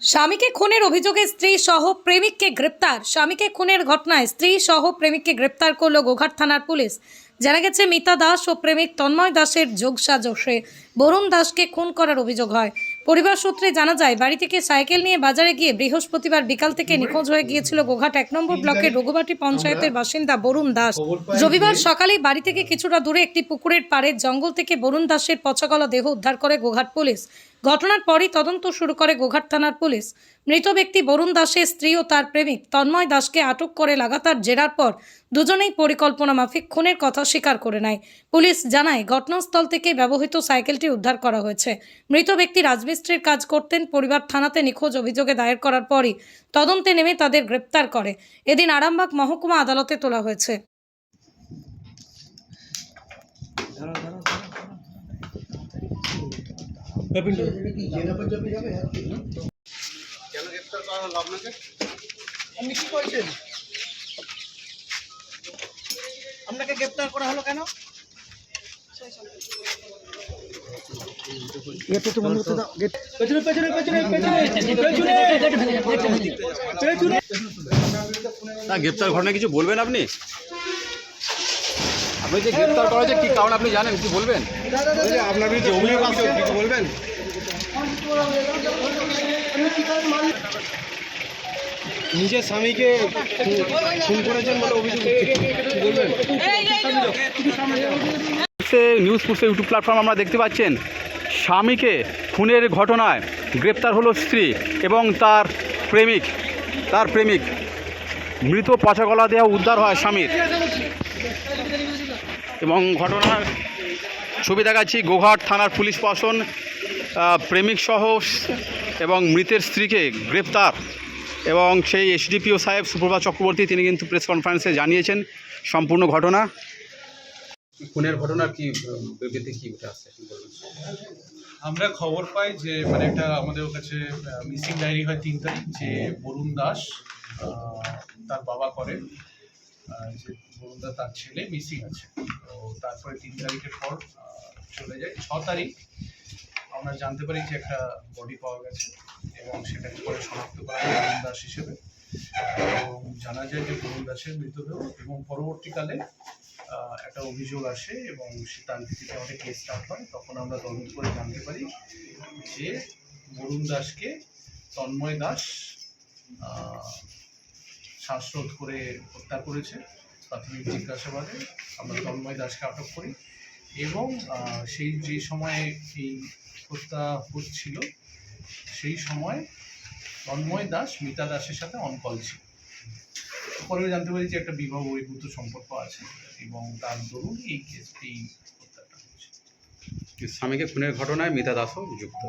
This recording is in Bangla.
স্বামীকে খুনের অভিযোগে স্ত্রী সহ প্রেমিককে গ্রেপ্তার। স্বামীকে খুনের ঘটনায় স্ত্রী সহ প্রেমিককে গ্রেপ্তার করল গোঘাট থানার পুলিশ। জানা গেছে, মিতা দাস ও প্রেমিক তন্ময় দাসের যোগসাজশে বরুণ দাসকে খুন করার অভিযোগ হয়। পরিবার সূত্রে জানা যায়, বাড়ি থেকে সাইকেল নিয়ে বাজারে গিয়ে বৃহস্পতিবার বিকাল থেকে নিখোঁজ হয়ে গিয়েছিল গোঘাট এক নম্বর ব্লকের রঘুবাটি পঞ্চায়েতের বাসিন্দা বরুণ দাস। রবিবার সকালে বাড়ি থেকে কিছুটা দূরে একটি পুকুরের পাড়ে জঙ্গল থেকে বরুণ দাসের পচাগলা দেহ উদ্ধার করে গোঘাট পুলিশ। ঘটনার পরই তদন্ত শুরু করে গোঘাট থানার পুলিশ। মৃত ব্যক্তি বরুণ দাসের স্ত্রী ও তার প্রেমিক তন্ময় দাসকে আটক করে লাগাতার জেরার পর দুজনেই পরিকল্পনা মাফিক, খুনের কথা স্বীকার করে নেয়। পুলিশ জানায় ঘটনাস্থল থেকে ব্যবহৃত সাইকেলটি উদ্ধার করা হয়েছে। মৃত ব্যক্তি রাজমিস্ত্রির কাজ করতেন পরিবার থানাতে নিখোঁজ অভিযোগে দায়ের করার পরই তদন্তে নেমে তাদের গ্রেপ্তার করে। এদিন আরামবাগ মহকুমা আদালতে তোলা হয়েছে। কেন গ্রেপ্তার করা হলো আপনাকে? আপনি কি করেছেন? আপনাকে গ্রেপ্তার করা হলো কেন? পেছনে পেছনে পেছনে পেছনে পেছনে পেছনে। না গ্রেপ্তার ঘটনা কিছু বলবেন আপনি? আপনি যে গ্রেপ্তার করা হয়েছে কি কারণ আপনি জানেন? কিছু বলবেন? আপনার বিরুদ্ধে অভিযোগ কিছু বলবেন? নিজের স্বামীকে খুন করেছেন বলে অভিযোগ নিউজ পুরসে ইউটিউব প্ল্যাটফর্ম আমরা দেখতে পাচ্ছেন স্বামীকে খুনের ঘটনায় গ্রেপ্তার হলো স্ত্রী এবং তার প্রেমিক তার প্রেমিক। মৃত পচা গলা দেহ উদ্ধার হয় স্বামীর। এবং ঘটনার ছবি দেখাচ্ছি গোঘাট থানার পুলিশ প্রশাসন আহ, প্রেমিক সহ এবং মৃতের স্ত্রীকে গ্রেপ্তার। এবং সেই এসডিপিও সাহেব সুপ্রভা চক্রবর্তী তিনি কিন্তু প্রেস কনফারেন্সে জানিয়েছেন সম্পূর্ণ ঘটনা। খুনের ঘটনার কি বিবৃতি কি উঠে আসছে আমরা খবর পাই যে মানে একটা আমাদের কাছে মিসিং ডায়েরি হয় তিন তারিখ যে বরুণ দাস তার বাবা করেন আহ, যে বরুণ দাস তার ছেলে মিসিং আছে। তো তারপরে তিন তারিখের পর চলে যায়। ছ তারিখ আমরা জানতে পারি যে একটা বডি পাওয়া গেছে। এবং সেটাকে পরে শনাক্ত করা হয় বরুণ দাস হিসেবে। এবং জানা যায় যে বরুণ দাসের মৃতদেহ এবং পরবর্তীকালে একটা অভিযোগ আসে এবং সে তার ভিত্তিতে আমাদের কেস স্টার্ট হয়, তখন আমরা তদন্ত করে জানতে পারি যে বরুণ দাসকে তন্ময় দাস শ্বাসরোধ করে হত্যা করেছে প্রাথমিক জিজ্ঞাসাবাদে। আমরা তন্ময় দাসকে আটক করি এবং সেই যে সময়ে এই হত্যা হচ্ছিল সেই সময় তন্ময় দাস মিতা দাসের সাথে অনকল ছিল। পরে জানতে পারি যে একটা বিবাহ বহির্ভূত সম্পর্ক আছে এবং তার দরুন এই কেসটি হত্যাটা হয়েছে। স্বামীকে খুনের ঘটনায় মিতা দাসও যুক্ত।